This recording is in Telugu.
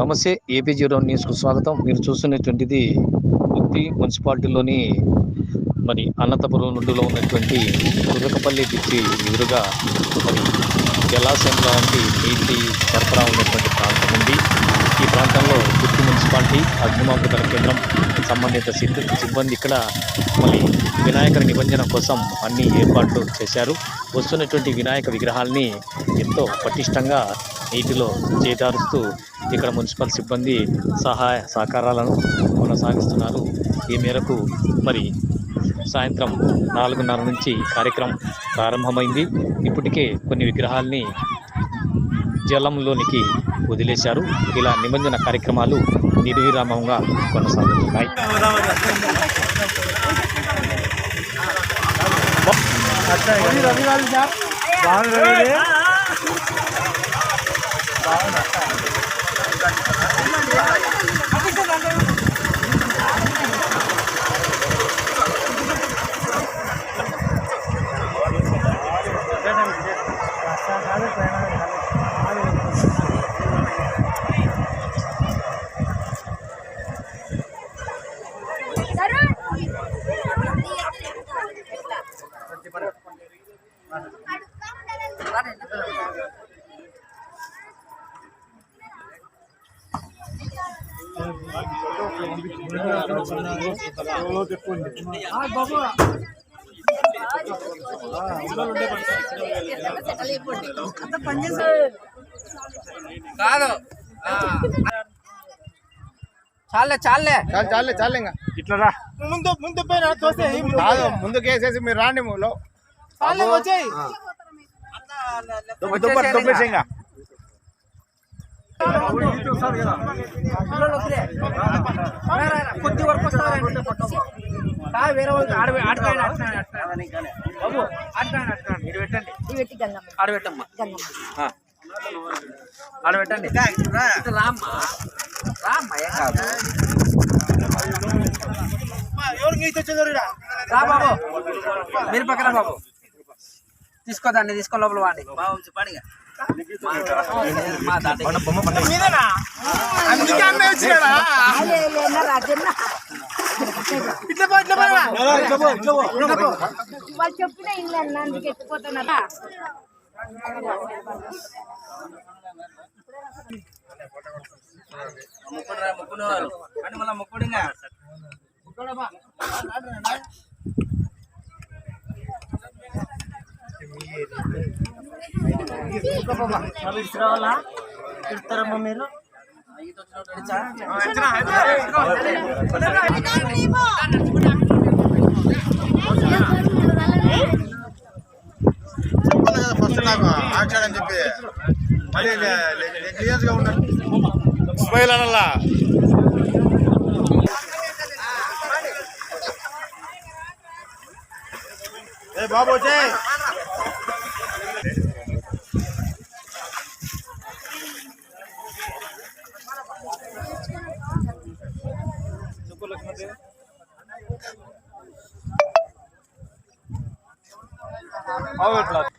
నమస్తే ఏపీ జీరో న్యూస్కు స్వాగతం. మీరు చూస్తున్నటువంటిది గుత్తి మున్సిపాలిటీలోని మరి అనంతపురం నుండిలో ఉన్నటువంటి కుర్రకపల్లి బ్రిడ్జి ఎదురుగా మరి జలాశయం లాంటి నీటి సరఫరా ఉన్నటువంటి ప్రాంతం ఉంది. ఈ ప్రాంతంలో గుత్తి మున్సిపాలిటీ అగ్నిమాపకల కేంద్రం సంబంధిత సిద్ధ సిబ్బంది ఇక్కడ మళ్ళీ వినాయక నిబంధన కోసం అన్ని ఏర్పాట్లు చేశారు. వస్తున్నటువంటి వినాయక విగ్రహాల్ని ఎంతో పటిష్టంగా నీటిలో చేజారుస్తూ ఇక్కడ మున్సిపల్ సిబ్బంది సహాయ సహకారాలను కొనసాగిస్తున్నారు. ఈ మేరకు మరి సాయంత్రం నాలుగున్నర నుంచి కార్యక్రమం ప్రారంభమైంది. ఇప్పటికే కొన్ని విగ్రహాల్ని జలంలోనికి వదిలేశారు. ఇలా నిమజ్జన కార్యక్రమాలు నిర్విరామంగా కొనసాగుతున్నాయి. Gracias. కాదు. చాలే చాలే. చాలు చాలే చాలే ఇంకా. ఇట్లా రా. ముందు ముందు పైన కాదు ముందుకు వేసేసి మీరు రాండి మూలో. చాలే వచ్చాయి దుబ్బ దుబ్బ దుబ్బేసి ఇంకా. కొద్ది వరకు వస్తారండి. వేరే వాళ్ళకి ఆడ బాబు పెట్టండి. ఆడ పెట్టమ్మా. ఆడ రామ్మా. రామ్మా ఏం కాదు. రా. బాబు. మీరు పక్కన బాబు. తీసుకోదండి తీసుకో లోపల వాడి మా దాంట్లో అందుకే అన్న ఇట్లా పో ఇట్లా వాళ్ళు చెప్పిన ఇల్లు అన్న అందుకు ఎత్తిపోతున్నారా ముక్కుడు ముక్కుడు మళ్ళీ ముక్కుడు ఫస్ట్ నాకు ఆచారని చెప్పి మళ్ళీ క్లియర్స్గా ఉన్నాడు అనల్లా ఏ బాబు వచ్చే చెప్పు లక్ష్మీ